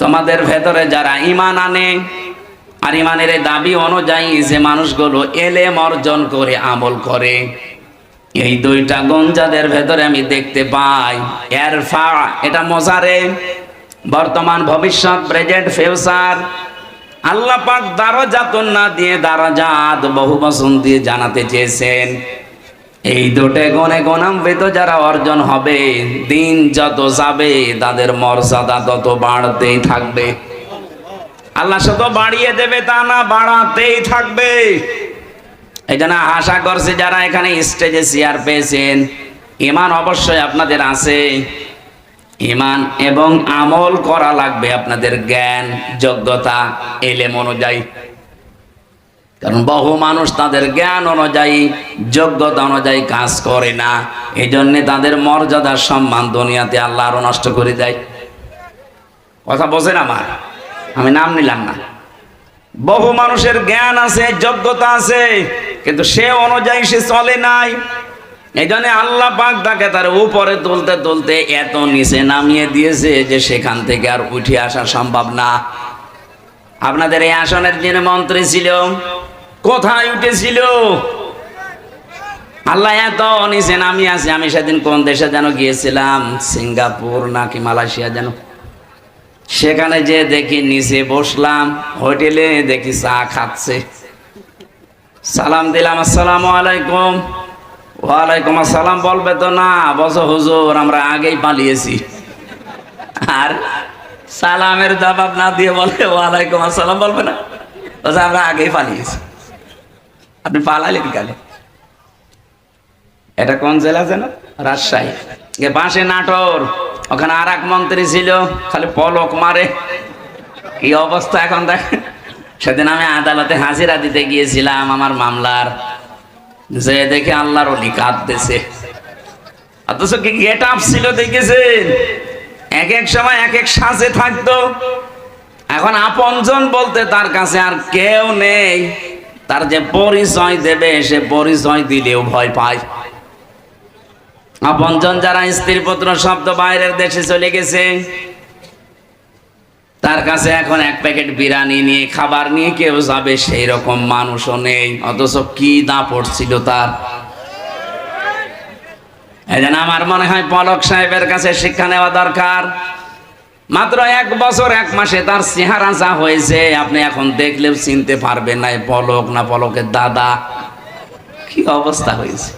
তোমাদের ভেতরে যারা ইমান আনে, আর ইমানের দাবি অনুযায়ী যে মানুষগুলো এলেম অর্জন করে, আমল করে, এই দুইটা গুণ যাদের ভেতরে আমি দেখতে পাই, এরফা, এটা মজারে, বর্তমান ভবিষ্যৎ, প্রেজেন্ট, ফিউচার, আল্লাহ পাক দারজাতুন না দিয়ে দারাজাত, বহু বচন দিয়ে জানাতে চেয়েছেন। এই দুটে গণে গণান্বিত যারা অর্জন হবে, দিন যত যাবে, তাদের মর্যাদা তত বাড়তেই থাকবে। আল্লাহ শুধু বাড়িয়ে দেবে, তা না বাড়াতেই থাকবে। এই জন্য আশা করছি যারা এখানে স্টেজে চেয়ার পেয়েছেন, ইমান অবশ্যই আপনাদের আছে। ইমান এবং আমল করা লাগবে আপনাদের জ্ঞান, যোগ্যতা, এলেম অনুযায়ী। কারণ বহু মানুষ তাদের জ্ঞান অনুযায়ী, যোগ্যতা অনুযায়ী কাজ করে না। এই জন্যে তাদের মর্যাদা, সম্মান দুনিয়াতে আল্লাহ আরও নষ্ট করে দেয়। কথা বোঝেন আমার? আমি নাম নিলাম না। বহু মানুষের জ্ঞান আছে, যোগ্যতা আছে, কিন্তু সে অনুযায়ী সে চলে নাই। এই জন্য আল্লাহ পাক তাকে তার উপরে তুলতে তুলতে এত নিচে নামিয়ে দিয়েছে যে সেখান থেকে আর উঠে আসা সম্ভব না। আপনাদের এই আসনের যিনি মন্ত্রী ছিল কোথায় উঠেছিল? আল্লাহ এত নিচে নামিয়ে আছে, আমি সেদিন কোন দেশে যেন গিয়েছিলাম? সিঙ্গাপুর নাকি মালয়েশিয়া যেন। সেখানে যে দেখি নিচে বসলাম, হোটেলে দেখি চা খাচ্ছে। সালাম দিলাম, আসসালাম আলাইকুম। ওয়ালাইকুম আসসালাম। বলবে তো, না বস হুজুর, আমরা আগেই পালিয়েছি। আর সালামের জবাব না দিয়ে বলে, ওয়ালাইকুম আসসালাম, বলবে না। আমরা আগেই পালিয়েছি। আপনি পালালেন কেন এটা কোন জেলা যেন? রাজশাহী। বাঁশে নাটোর। ওখানে আর এক মন্ত্রী ছিল, খালি পলক মারে। কি অবস্থা এখন দেখেন সেদিন আমি আদালতে হাজিরা দিতে গিয়েছিলাম আমার মামলার। যে দেখে আল্লাহর অলি কাঁদতেছে। অথচ কি গেট আপ ছিল দেখেছেন? এক এক সময় এক এক সাজে থাকতো। এখন আপনজন বলতে তার কাছে আর কেউ নেই। তার যে পরিচয় দেবে, সে পরিচয় দিলেও ভয় পায়। আপনজন যারা স্ত্রী পুত্র শব্দ বাইরের দেশে চলে গেছে, তার কাছে এখন এক প্যাকেট বিরিয়ানি নিয়ে, খাবার নিয়ে কেউ যাবে, সেই রকম মানুষও নেই। অথচ কি দা পড়ছিল তার। এই আমার মনে হয় পলক সাহেবের কাছে শিক্ষা নেওয়া দরকার। মাত্র এক বছর, এক মাসে তার চেহারা যা হয়েছে, আপনি এখন দেখলেও চিনতে পারবেন না পলক না পলকের দাদা। কি অবস্থা হয়েছে?